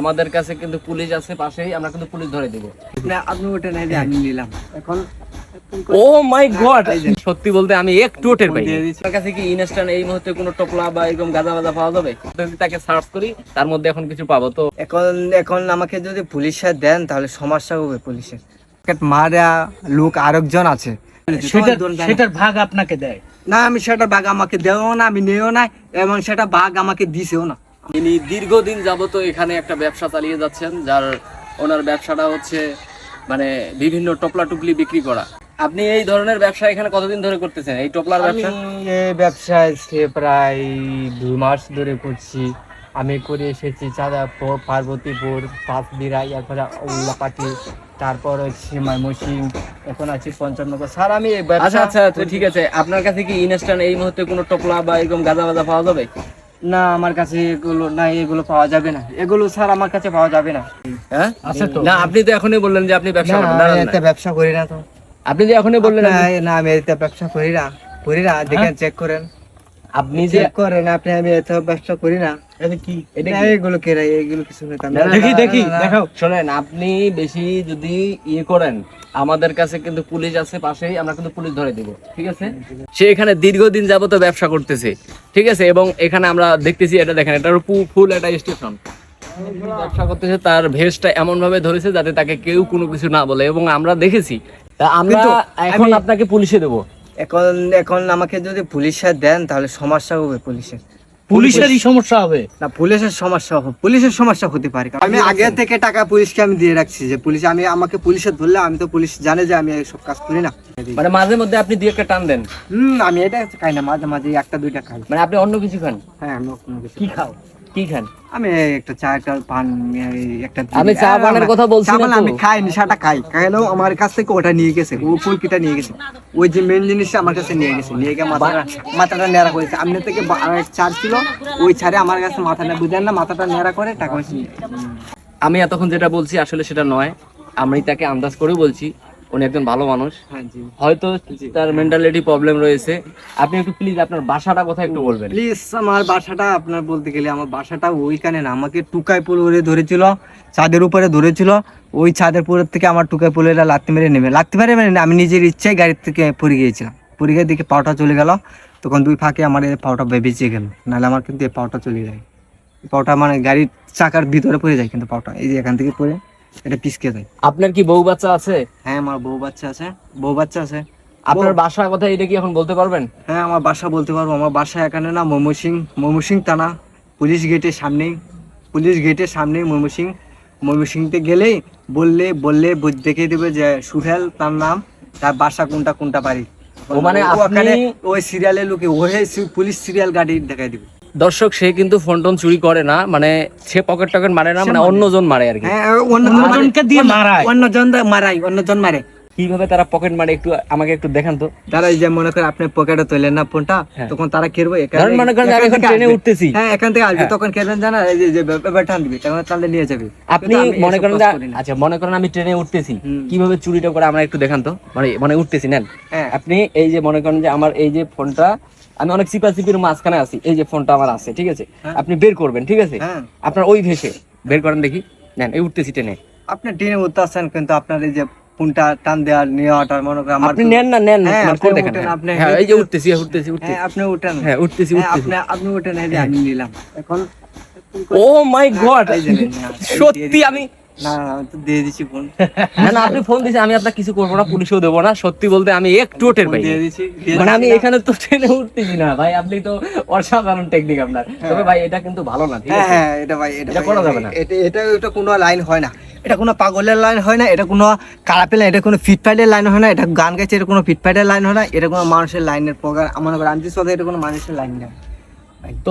আমাদের কাছে কিন্তু পুলিশ আছে পাশেই আমরা কিন্তু পুলিশ ধরে দিব। আপনি ওটা নাই যে আমি নিলাম। এখন ও মাই গড! সত্যি বলতে আমি একটু টের পাই দিয়ে কাছে কি ইনস্ট্যান্ট এই মুহূর্তে কোনো টপলা বা এরকম গাঁজা বাজা পাওয়া যাবে? যদি তাকে সার্চ করি তার মধ্যে এখন কিছু পাবো। তো এখন এখন আমাকে যদি পুলিশে দেন তাহলে সমস্যা হবে পুলিশের। মারা লোক আরেকজন আছে। সেটার ভাগ আপনাকে দেয়। না আমি সেটা বাঘ আমাকে দেও না আমি নেও না এবং সেটা বাঘ আমাকে দিছেও না। ইনি দীর্ঘদিন যাবত এখানে একটা ব্যবসা চালিয়ে যাচ্ছেন যার ওনার ব্যবসাটা হচ্ছে মানে বিভিন্ন টপলা টুপলি বিক্রি করা। আপনি এই ধরনের ব্যবসা এখানে কতদিন ধরে করতেছেন? এই টপলার ব্যবসা? এই ব্যবসায় সে প্রায় দুই মাস ধরে করছি। আমি করে এসেছি চাঁদাপুর পার্বতীপুর পাঁচবিরা এরপরে উল্লাপাটি তারপর হচ্ছে ময়মনসিং এখন আছি পঞ্চনগর। স্যার আমি আচ্ছা আচ্ছা আচ্ছা ঠিক আছে। আপনার কাছে কি ইনস্ট্যান্ট এই মুহূর্তে কোনো টপলা বা এরকম গাঁজা বাজা পাওয়া যাবে? না আমার কাছে এগুলো না এগুলো পাওয়া যাবে না। এগুলো স্যার আমার কাছে পাওয়া যাবে না। হ্যাঁ? আছে তো। না আপনি তো এখনই বললেন যে আপনি ব্যবসা করেন না। এতে ব্যবসা করি না তো। আপনি যে এখনই বললেন না, না আমি এটা ব্যবসা করি না। করি না দেখেন চেক করেন। আপনি যে করেন আপনি আমি এতে ব্যবসা করি না। কি? এটা এগুলো কেরাই এগুলো কিছু না না, না, দেখি দেখি না, না, দেখাও। শোনেন আপনি বেশি যদি ইয়ে করেন আমাদের কাছে কিন্তু পুলিশ আছে পাশেই আমরা কিন্তু পুলিশ ধরে দিব ঠিক আছে? সে এখানে দীর্ঘদিন যাবত ব্যবসা করতেছে ঠিক আছে? এবং এখানে আমরা দেখতেছি এটা দেখেন এটা ফুল একটা স্টেশন। ব্যবসা করতেছে তার ভেসটা এমন ভাবে ধরেছে যাতে তাকে কেউ কোনো কিছু না বলে এবং আমরা দেখেছি। তা আমরা এখন আপনাকে পুলিশে দেবো। এখন এখন আমাকে যদি পুলিশে দেন তাহলে সমস্যা হবে পুলিশের। পুলিশেরই সমস্যা হবে? না পুলিশের সমস্যা হবে। পুলিশের সমস্যা হতে পারে। আমি আগে থেকে টাকা পুলিশকে আমি দিয়ে রাখছি যে পুলিশ আমি আমাকে পুলিশে ধরলে আমি তো পুলিশ জানে যে আমি সব কাজ করি না। মানে মাঝে মধ্যে আপনি দুই একটা টান দেন? হম আমি এটা খাই না মাঝে মাঝে একটা দুইটা খাই। মানে আপনি অন্য কিছু খান? হ্যাঁ আমি কোনো কিছু কি খাও? কি খান? আমি একটা চা একটা পান একটা আমি চা পানের কথা বলছি না আমি খাই নেশাটা খাই। খাইলেও আমার কাছ থেকে ওটা নিয়ে গেছে ও ফুলকিটা নিয়ে গেছে। ওই যে মেন জিনিসটা আমার কাছে নিয়ে গেছে নিয়ে গিয়ে মাথাটা মাথাটা নেড়া করেছে। আমনে থেকে চার ছিল ওই ছাড়ে আমার কাছে মাথাটা বুঝেন না মাথাটা নেড়া করে টাকা পয়সা নিয়ে আমি এতক্ষণ যেটা বলছি আসলে সেটা নয় আমি তাকে আন্দাজ করে বলছি উনি একজন ভালো মানুষ। হ্যাঁ হয়তো তার মেন্টালিটি প্রবলেম রয়েছে। আপনি একটু প্লিজ আপনার বাসাটা কোথায় একটু বলবেন? প্লিজ আমার বাসাটা আপনার বলতে গেলে আমার বাসাটা ওইখানে না আমাকে টুকায় পুল ওরে ধরেছিল ছাদের উপরে ধরেছিল। ওই ছাদের উপরের থেকে আমার টুকাই পুলেরা লাত্তি মেরে নেবে লাত্তি মেরে মেরে আমি নিজের ইচ্ছায় গাড়ির থেকে পড়ে গিয়েছিলাম। পড়ে গিয়ে দিকে পাওটা চলে গেল। তখন দুই ফাঁকে আমার এই পাওটা বেঁচে গেল। নাহলে আমার কিন্তু এই পাওটা চলে যায়। পাওটা মানে গাড়ির চাকার ভিতরে পড়ে যায় কিন্তু পাওটা এই যে এখান থেকে পড়ে এটা পিসকে যায় আপনার কি বউ বাচ্চা আছে? হ্যাঁ আমার বউ বাচ্চা আছে। বউ বাচ্চা আছে। আপনার বাসার কথা এটা কি এখন বলতে পারবেন? হ্যাঁ আমার বাসা বলতে পারব। আমার বাসা এখানে না ময়মনসিং ময়মনসিং থানা। পুলিশ গেটের সামনেই। পুলিশ গেটের সামনেই ময়মনসিং ময়মনসিংতে গেলেই বললে বললে দেখিয়ে দেবে যে সুহেল তার নাম। তার বাসা কোনটা কোনটা বাড়ি। ও মানে ওখানে ওই সিরিয়ালের লোকে ওই পুলিশ সিরিয়াল গাড়ি দেখাই দিবে। দর্শক সে কিন্তু ফোন টোন চুরি করে না মানে সে পকেট টকেট মারে না মানে অন্যজন মারে আর কি। হ্যাঁ অন্যজনকে দিয়ে মারায়। অন্যজন মারাই অন্যজন মারে। কীভাবে তারা পকেট মারে একটু আমাকে একটু দেখান তো। তারা এই যে মনে করে আপনি পকেটে তোলেন না ফোনটা হ্যাঁ। তখন তারা কেরবো ধরেন মনে করেন আমি এখন ট্রেনে উঠতেছি। হ্যাঁ এখান থেকে আসবে তখন কেরবেন জানা এই যে- ব্যাপারটা আনবি তখন তাহলে নিয়ে যাবে। আপনি মনে করেন। আচ্ছা মনে করেন আমি ট্রেনে উঠতেছি। কীভাবে চুরিটা করে আমরা একটু দেখান তো। মানে মানে উঠতেছি নেন। হ্যাঁ। আপনি এই যে মনে করেন যে আমার এই যে ফোনটা আমি অনেক চিপা চিপির মাঝখানে আছি এই যে ফোনটা আমার আছে ঠিক আছে? হ্যাঁ। আপনি বের করবেন ঠিক আছে? হ্যাঁ। আপনার ওই ভেসে বের করেন দেখি। নেন এই উঠতেছি ট্রেনে আপনি ট্রেনে উঠতে আসছেন কিন্তু আপনার এই যে ফোনটা টান দেওয়ার নেওয়াটা মনে করেন আপনি নেন না নেন হ্যাঁ, মানে আপনি করে দেখেন হ্যাঁ। এই যে উঠতেছি উঠতেছি উঠতেছি। আপনি উঠেন। হ্যাঁ উঠতেছি আপনি আপনি উঠেন এই যে আমি নিলাম। এখন ও মাই গড সত্যি আমি না না আমি তো দিয়ে দিচ্ছি ফোন না না আপনি ফোন দিয়েছেন আমি আপনার কিছু করব না পুলিশেও দেবো না। সত্যি বলতে আমি একটু টের পাই দিয়ে দিচ্ছি মানে আমি এখানে তো ট্রেনে উঠতেছি না ভাই আপনি তো অসাধারণ টেকনিক আপনার। তবে ভাই এটা কিন্তু ভালো না ঠিক আছে? হ্যাঁ এটা ভাই এটা এটা করা যাবে না। এটা এটা এটা কোনো লাইন হয় না। এটা কোনো পাগলের লাইন হয় না এটা কোনো কারাপের লাইন এটা কোনো ফিটফাইটের লাইন হয় না এটা গান গাইছে এটা কোনো ফিটফাইটের লাইন হয় না এটা কোনো মানুষের লাইনের প্রকার। আমার এটা কোনো মানুষের লাইন না। তো